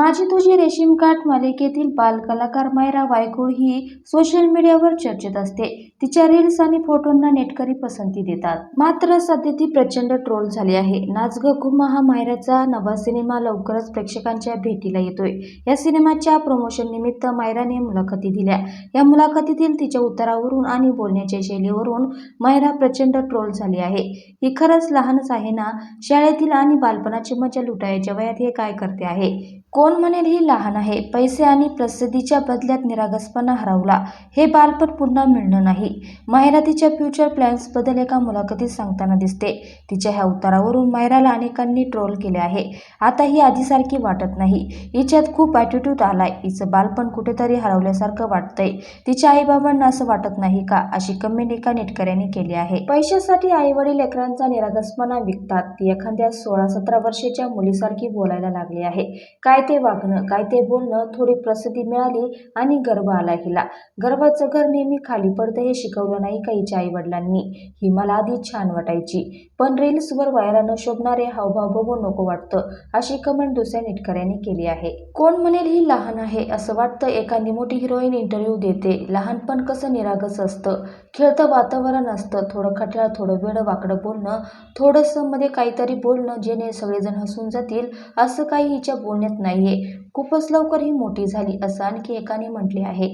माझी तुझी रेशीम काठ मालिकेतील बालकलाकार मायरा वायकुळ ही सोशल मीडियावर चर्चेत असते. तिच्या रील्स आणि फोटोंना नेटकरी पसंती देतात. मात्र सध्या ती प्रचंड ट्रोल झाली आहे. नाच ग घुमा हा मायराचा नवा सिनेमा लवकरच प्रेक्षकांच्या भेटीला येतोय. या सिनेमाच्या प्रमोशन निमित्त मायराने मुलाखती दिल्या. या मुलाखतीतील तिच्या उत्तरावरून आणि बोलण्याच्या शैलीवरून मायरा प्रचंड ट्रोल झाली आहे. ही खरंच लहानच आहे ना? शाळेतील आणि बालपणाची मजा लुटायच्या वयात हे काय करते आहे? कोण म्हणेल ही लहान आहे. पैसे आणि प्रसिद्धीच्या बदल्यात निरागसपणा हरवला. हे बालपण पुन्हा मिळणं नाही. मायरा तिच्या फ्युचर प्लॅन्सबद्दल एका मुलाखतीत सांगताना दिसते. तिच्या ह्या उत्तरावरून मायराला अनेकांनी ट्रोल केले आहे. आता ही आधीसारखी वाटत नाही. हिच्यात खूप ॲटिट्यूड आलाय. हिचं बालपण कुठेतरी हरवल्यासारखं वाटतंय. तिच्या आईबाबांना असं वाटत नाही का? अशी कमेंट एका नेटकऱ्यांनी केली आहे. पैशासाठी आईवडील लेकरांचा निरागसपणा विकतात. ती एखाद्या सोळा सतरा वर्षाच्या मुलीसारखी बोलायला लागली आहे. काय ते वागणं काय ते बोलणं थोडी प्रसिद्धी मिळाली आणि गर्व आला हिला. गर्वाचं घर नेहमी खाली पडतं हे शिकवलं नाही का हिच्या आईवडिलांनी. ही मला आधी छान वाटायची. पण रील्सवर व्हायला न शोभणारे हावभाव बघून नको वाटतं अशी कमेंट दुसऱ्या नेटकऱ्याने केली आहे. कोण म्हणेल ही लहान आहे असं वाटतं एखादी मोठी हिरोईन इंटरव्ह्यू देते. लहानपण कसं निरागस असतं. खेळतं वातावरण असतं. थोडं खट्याळ थोडं वेळ वाकडं बोलणं. थोडंसं मध्ये काहीतरी बोलणं जेणे सगळेजण हसून जातील असं काही हिच्या बोलण्यात नाही आहे. खूपच लवकर ही मोठी झाली असं आणखी एकाने म्हटले आहे.